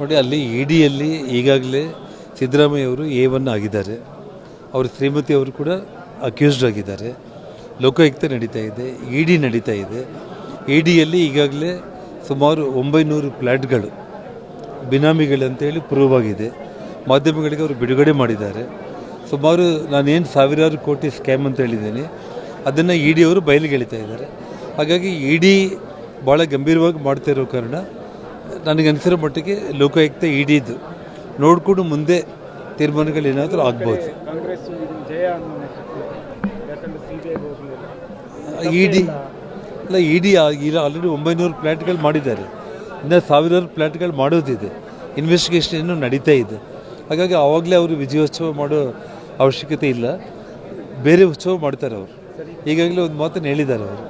ನೋಡಿ, ಅಲ್ಲಿ ಇಡಿಯಲ್ಲಿ ಡಿಯಲ್ಲಿ ಈಗಾಗಲೇ ಸಿದ್ದರಾಮಯ್ಯ ಅವರು ಎ ಒನ್ ಆಗಿದ್ದಾರೆ. ಅವರು ಶ್ರೀಮತಿ ಅವರು ಕೂಡ ಅಕ್ಯೂಸ್ಡ್ ಆಗಿದ್ದಾರೆ. ಲೋಕಾಯುಕ್ತ ನಡೀತಾ ಇದೆ, ಇ ಡಿ ನಡೀತಾ ಇದೆ. ಇ ಡಿಯಲ್ಲಿ ಈಗಾಗಲೇ ಸುಮಾರು ಒಂಬೈನೂರು ಫ್ಲ್ಯಾಟ್ಗಳು ಬಿನಾಮಿಗಳಂತೇಳಿ ಪ್ರೂವ್ ಆಗಿದೆ. ಮಾಧ್ಯಮಗಳಿಗೆ ಅವರು ಬಿಡುಗಡೆ ಮಾಡಿದ್ದಾರೆ. ಸುಮಾರು ನಾನೇನು ಸಾವಿರಾರು ಕೋಟಿ ಸ್ಕ್ಯಾಮ್ ಅಂತ ಹೇಳಿದ್ದೀನಿ, ಅದನ್ನು ಇ ಡಿ ಅವರು ಬಯಲಿಗೆ ಎಳಿತಾ ಇದ್ದಾರೆ. ಹಾಗಾಗಿ ಇ ಡಿ ಭಾಳ ಗಂಭೀರವಾಗಿ ಮಾಡ್ತಾ ಇರೋ ಕಾರಣ ನನಗೆ ಅನಿಸಿರೋ ಮಟ್ಟಿಗೆ ಲೋಕಾಯುಕ್ತ ಇ ಡಿದು ನೋಡಿಕೊಂಡು ಮುಂದೆ ತೀರ್ಮಾನಗಳು ಏನಾದರೂ ಆಗ್ಬೋದು. ಇಡಿ ಅಲ್ಲ ಇಡಿ ಡಿ ಈಗ ಆಲ್ರೆಡಿ ಒಂಬೈನೂರು ಪ್ಲ್ಯಾಟ್ಗಳು ಮಾಡಿದ್ದಾರೆ. ಇನ್ನೂ ಸಾವಿರಾರು ಪ್ಲ್ಯಾಟ್ಗಳು ಮಾಡೋದಿದೆ. ಇನ್ವೆಸ್ಟಿಗೇಷನ್ ಇನ್ನೂ ನಡೀತಾ ಇದೆ. ಹಾಗಾಗಿ ಆವಾಗಲೇ ಅವರು ವಿಜಯೋತ್ಸವ ಮಾಡೋ ಅವಶ್ಯಕತೆ ಇಲ್ಲ. ಬೇರೆ ಉತ್ಸವ ಮಾಡ್ತಾರೆ ಅವರು. ಈಗಾಗಲೇ ಒಂದು ಮಾತನ್ನು ಹೇಳಿದ್ದಾರೆ ಅವರು.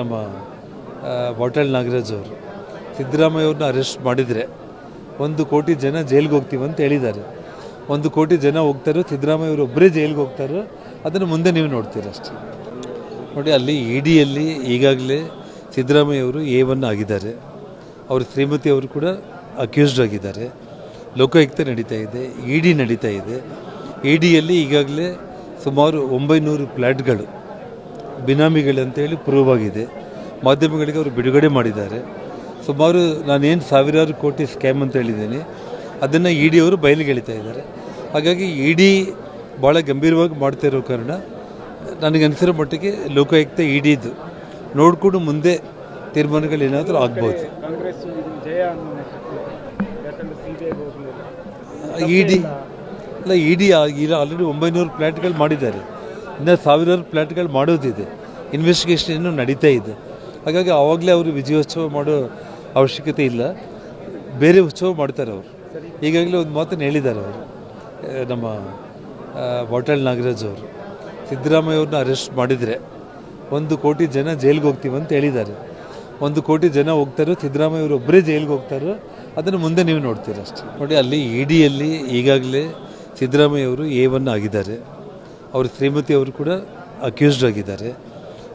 ನಮ್ಮ ಬಾಟಲ್ ನಾಗರಾಜ್ ಅವರು. ಸಿದ್ದರಾಮಯ್ಯ ಅವ್ರನ್ನ ಅರೆಸ್ಟ್ ಮಾಡಿದರೆ ಒಂದು ಕೋಟಿ ಜನ ಜೈಲಿಗೆ ಹೋಗ್ತೀವಿ ಅಂತ ಹೇಳಿದ್ದಾರೆ. ಒಂದು ಕೋಟಿ ಜನ ಹೋಗ್ತಾರೋ ಸಿದ್ದರಾಮಯ್ಯ ಅವರು ಒಬ್ಬರೇ ಜೈಲಿಗೆ ಹೋಗ್ತಾರೋ ಅದನ್ನು ಮುಂದೆ ನೀವು ನೋಡ್ತೀರ ಅಷ್ಟೇ. ನೋಡಿ, ಅಲ್ಲಿ ಇ ಡಿಯಲ್ಲಿ ಈಗಾಗಲೇ ಸಿದ್ದರಾಮಯ್ಯವರು ಎ ಒನ್ ಆಗಿದ್ದಾರೆ. ಅವರು ಶ್ರೀಮತಿ ಅವರು ಕೂಡ ಅಕ್ಯೂಸ್ಡ್ ಆಗಿದ್ದಾರೆ. ಲೋಕಾಯುಕ್ತ ನಡೀತಾ ಇದೆ ಇ ಡಿ ನಡೀತಾ ಇದೆ. ಇ ಡಿಯಲ್ಲಿ ಈಗಾಗಲೇ ಸುಮಾರು ಒಂಬೈನೂರು ಫ್ಲ್ಯಾಟ್ಗಳು ಬಿನಾಮಿಗಳಂತೇಳಿ ಪ್ರೂವ್ ಆಗಿದೆ. ಮಾಧ್ಯಮಗಳಿಗೆ ಅವರು ಬಿಡುಗಡೆ ಮಾಡಿದ್ದಾರೆ. ಸುಮಾರು ನಾನೇನು ಸಾವಿರಾರು ಕೋಟಿ ಸ್ಕ್ಯಾಮ್ ಅಂತ ಹೇಳಿದ್ದೀನಿ ಅದನ್ನು ಇ ಡಿ ಅವರು ಬಯಲಿಗೆ ಎಳಿತಾ ಇದ್ದಾರೆ. ಹಾಗಾಗಿ ಇ ಡಿ ಭಾಳ ಗಂಭೀರವಾಗಿ ಮಾಡ್ತಾ ಇರೋ ಕಾರಣ ನನಗೆ ಅನಿಸಿರೋ ಮಟ್ಟಿಗೆ ಲೋಕಾಯುಕ್ತ ಇ ಡಿದು ನೋಡಿಕೊಂಡು ಮುಂದೆ ತೀರ್ಮಾನಗಳು ಏನಾದರೂ ಆಗ್ಬೋದು. ಇ ಡಿ ಅಲ್ಲ ಇ ಡಿ ಈಗ ಆಲ್ರೆಡಿ ಒಂಬೈನೂರು ಫ್ಲ್ಯಾಟ್ಗಳು ಮಾಡಿದ್ದಾರೆ. ಇನ್ನು ಸಾವಿರಾರು ಫ್ಲ್ಯಾಟ್ಗಳು ಮಾಡೋದಿದೆ. ಇನ್ವೆಸ್ಟಿಗೇಷನ್ ಇನ್ನೂ ನಡೀತಾ ಇದೆ. ಹಾಗಾಗಿ ಆವಾಗಲೇ ಅವರು ವಿಜಯೋತ್ಸವ ಮಾಡೋ ಅವಶ್ಯಕತೆ ಇಲ್ಲ. ಬೇರೆ ಉತ್ಸವ ಮಾಡ್ತಾರೆ ಅವರು. ಈಗಾಗಲೇ ಒಂದು ಮಾತನ್ನು ಹೇಳಿದ್ದಾರೆ ಅವರು. ನಮ್ಮ ಬಾಟಲ್ ನಾಗರಾಜ್ ಅವರು. ಸಿದ್ದರಾಮಯ್ಯ ಅವ್ರನ್ನ ಅರೆಸ್ಟ್ ಮಾಡಿದರೆ ಒಂದು ಕೋಟಿ ಜನ ಜೈಲಿಗೆ ಹೋಗ್ತೀವಿ ಅಂತ ಹೇಳಿದ್ದಾರೆ. ಒಂದು ಕೋಟಿ ಜನ ಹೋಗ್ತಾರೋ ಸಿದ್ದರಾಮಯ್ಯ ಅವರು ಒಬ್ಬರೇ ಜೈಲಿಗೆ ಹೋಗ್ತಾರೋ ಅದನ್ನು ಮುಂದೆ ನೀವು ನೋಡ್ತೀರ ಅಷ್ಟೇ. ನೋಡಿ, ಅಲ್ಲಿ ಇ ಡಿಯಲ್ಲಿ ಈಗಾಗಲೇ ಸಿದ್ದರಾಮಯ್ಯ ಅವರು ಎ ಒನ್ ಆಗಿದ್ದಾರೆ. ಅವ್ರ ಶ್ರೀಮತಿ ಅವರು ಕೂಡ ಅಕ್ಯೂಸ್ಡ್ ಆಗಿದ್ದಾರೆ.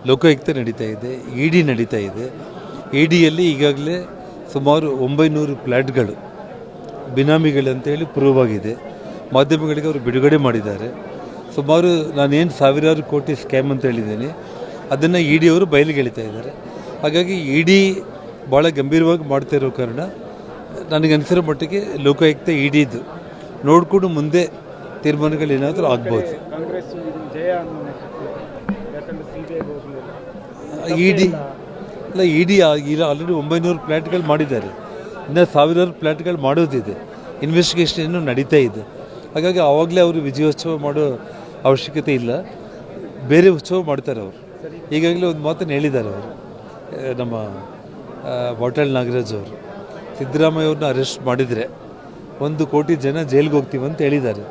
ಲೋಕಾಯುಕ್ತ ನಡೀತಾ ಇದೆ, ಇ ಡಿ ನಡೀತಾ ಇದೆ. ಇ ಡಿಯಲ್ಲಿ ಈಗಾಗಲೇ ಸುಮಾರು ಒಂಬೈನೂರು ಫ್ಲ್ಯಾಟ್ಗಳು ಬಿನಾಮಿಗಳಂತೇಳಿ ಪ್ರೂವ್ ಆಗಿದೆ ಮಾಧ್ಯಮಗಳಿಗೆ ಅವರು ಬಿಡುಗಡೆ ಮಾಡಿದ್ದಾರೆ. ಸುಮಾರು ನಾನೇನು ಸಾವಿರಾರು ಕೋಟಿ ಸ್ಕ್ಯಾಮ್ ಅಂತ ಹೇಳಿದ್ದೀನಿ. ಅದನ್ನು ಇ ಡಿ ಅವರು ಬಯಲಿಗೆ ಎಳಿತಾ ಇದ್ದಾರೆ. ಹಾಗಾಗಿ ಇ ಡಿ ಭಾಳ ಗಂಭೀರವಾಗಿ ಮಾಡ್ತಾ ಇರೋ ಕಾರಣ ನನಗೆ ಅನಿಸಿರೋ ಮಟ್ಟಿಗೆ ಲೋಕಾಯುಕ್ತ ಇ ಡಿದು ನೋಡಿಕೊಂಡು ಮುಂದೆ ತೀರ್ಮಾನಗಳು ಏನಾದರೂ ಆಗ್ಬೋದು. ಇ ಡಿ ಅಲ್ಲ ಇಡಿ ಈಗ ಆಲ್ರೆಡಿ ಒಂಬೈನೂರು ಪ್ಲ್ಯಾಟ್ಗಳು ಮಾಡಿದ್ದಾರೆ. ಇನ್ನು ಸಾವಿರಾರು ಪ್ಲ್ಯಾಟ್ಗಳು ಮಾಡೋದಿದೆ. ಇನ್ವೆಸ್ಟಿಗೇಷನ್ ಇನ್ನೂ ನಡೀತಾ ಇದೆ. ಹಾಗಾಗಿ ಆವಾಗಲೇ ಅವರು ವಿಜಯೋತ್ಸವ ಮಾಡೋ ಅವಶ್ಯಕತೆ ಇಲ್ಲ. ಬೇರೆ ಉತ್ಸವ ಮಾಡ್ತಾರೆ ಅವರು. ಈಗಾಗಲೇ ಒಂದು ಮಾತನ್ನು ಹೇಳಿದ್ದಾರೆ ಅವರು. ನಮ್ಮ ಬಾಟಲ್ ನಾಗರಾಜ್ ಅವರು. ಸಿದ್ದರಾಮಯ್ಯ ಅವ್ರನ್ನ ಅರೆಸ್ಟ್ ಮಾಡಿದರೆ ಒಂದು ಕೋಟಿ ಜನ ಜೈಲಿಗೆ ಹೋಗ್ತೀವಿ ಅಂತ ಹೇಳಿದ್ದಾರೆ.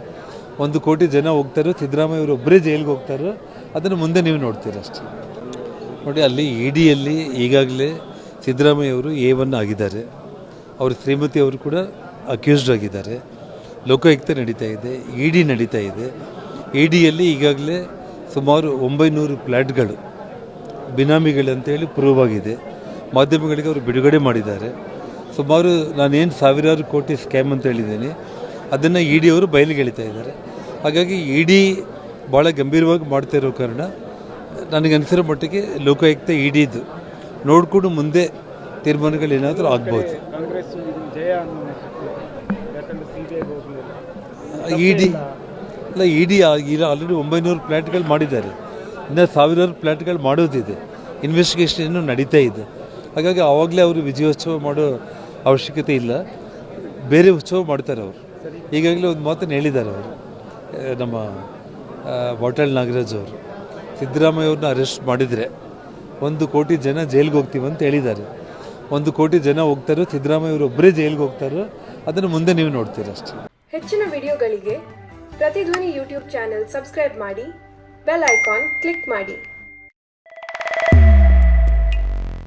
ಒಂದು ಕೋಟಿ ಜನ ಹೋಗ್ತಾರೋ, ಸಿದ್ದರಾಮಯ್ಯ ಅವರು ಒಬ್ಬರೇ ಜೈಲಿಗೆ ಹೋಗ್ತಾರೋ, ಅದನ್ನು ಮುಂದೆ ನೀವು ನೋಡ್ತೀರ ಅಷ್ಟೇ. ನೋಡಿ, ಅಲ್ಲಿ ಇ ಡಿಯಲ್ಲಿ ಈಗಾಗಲೇ ಸಿದ್ದರಾಮಯ್ಯ ಅವರು ಎ ಒನ್ ಆಗಿದ್ದಾರೆ. ಅವ್ರ ಶ್ರೀಮತಿ ಅವರು ಕೂಡ ಅಕ್ಯೂಸ್ಡ್ ಆಗಿದ್ದಾರೆ. ಲೋಕಾಯುಕ್ತ ನಡೀತಾ ಇದೆ, ಇ ಡಿ ನಡೀತಾ ಇದೆ. ಇ ಡಿಯಲ್ಲಿ ಈಗಾಗಲೇ ಸುಮಾರು ಒಂಬೈನೂರು ಫ್ಲ್ಯಾಟ್ಗಳು ಬಿನಾಮಿಗಳಂತೇಳಿ ಪ್ರೂವ್ ಆಗಿದೆ. ಮಾಧ್ಯಮಗಳಿಗೆ ಅವರು ಬಿಡುಗಡೆ ಮಾಡಿದ್ದಾರೆ. ಸುಮಾರು ನಾನೇನು ಸಾವಿರಾರು ಕೋಟಿ ಸ್ಕ್ಯಾಮ್ ಅಂತ ಹೇಳಿದ್ದೀನಿ, ಅದನ್ನು ಇ ಡಿ ಅವರು ಬಯಲಿಗೆ ಎಳಿತಾ ಇದ್ದಾರೆ. ಹಾಗಾಗಿ ಇ ಡಿ ಭಾಳ ಗಂಭೀರವಾಗಿ ಮಾಡ್ತಾ ಇರೋ ಕಾರಣ ನನಗೆ ಅನಿಸಿರೋ ಮಟ್ಟಿಗೆ ಲೋಕಾಯುಕ್ತ ಇಡೀದು ಡಿದು ನೋಡಿಕೊಂಡು ಮುಂದೆ ತೀರ್ಮಾನಗಳು ಏನಾದರೂ ಆಗ್ಬೋದು. ಇ ಡಿ ಅಲ್ಲ ಇ ಡಿ ಈಗ ಆಲ್ರೆಡಿ ಒಂಬೈನೂರು ಪ್ಲ್ಯಾಟ್ಗಳು ಮಾಡಿದ್ದಾರೆ. ಇನ್ನು ಸಾವಿರಾರು ಪ್ಲ್ಯಾಟ್ಗಳು ಮಾಡೋದಿದೆ. ಇನ್ವೆಸ್ಟಿಗೇಷನ್ ಇನ್ನೂ ನಡೀತಾ ಇದೆ. ಹಾಗಾಗಿ ಆವಾಗಲೇ ಅವರು ವಿಜಯೋತ್ಸವ ಮಾಡೋ ಅವಶ್ಯಕತೆ ಇಲ್ಲ. ಬೇರೆ ಉತ್ಸವ ಮಾಡ್ತಾರೆ ಅವರು. ಈಗಾಗಲೇ ಒಂದು ಮಾತನ್ನು ಹೇಳಿದ್ದಾರೆ ಅವರು. ನಮ್ಮ ಬಾಟಲ್ ನಾಗರಾಜ್ ಅವರು. ಸಿದ್ದರಾಮಯ್ಯ ಅವ್ರನ್ನ ಅರೆಸ್ಟ್ ಮಾಡಿದರೆ ಒಂದು ಕೋಟಿ ಜನ ಜೈಲಿಗೆ ಹೋಗ್ತೀವಿ ಅಂತ ಹೇಳಿದ್ದಾರೆ. ಒಂದು ಕೋಟಿ ಜನ ಹೋಗ್ತಾರೋ ಸಿದ್ದರಾಮಯ್ಯವರು ಒಬ್ಬರೇ ಜೈಲಿಗೆ ಹೋಗ್ತಾರೋ ಅದನ್ನು ಮುಂದೆ ನೀವು ನೋಡ್ತೀರ ಅಷ್ಟೇ. ಹೆಚ್ಚಿನ ವಿಡಿಯೋಗಳಿಗೆ ಪ್ರತಿಧ್ವನಿ ಯೂಟ್ಯೂಬ್ ಚಾನೆಲ್ ಸಬ್ಸ್ಕ್ರೈಬ್ ಮಾಡಿ, ಬೆಲ್ ಐಕಾನ್ ಕ್ಲಿಕ್ ಮಾಡಿ.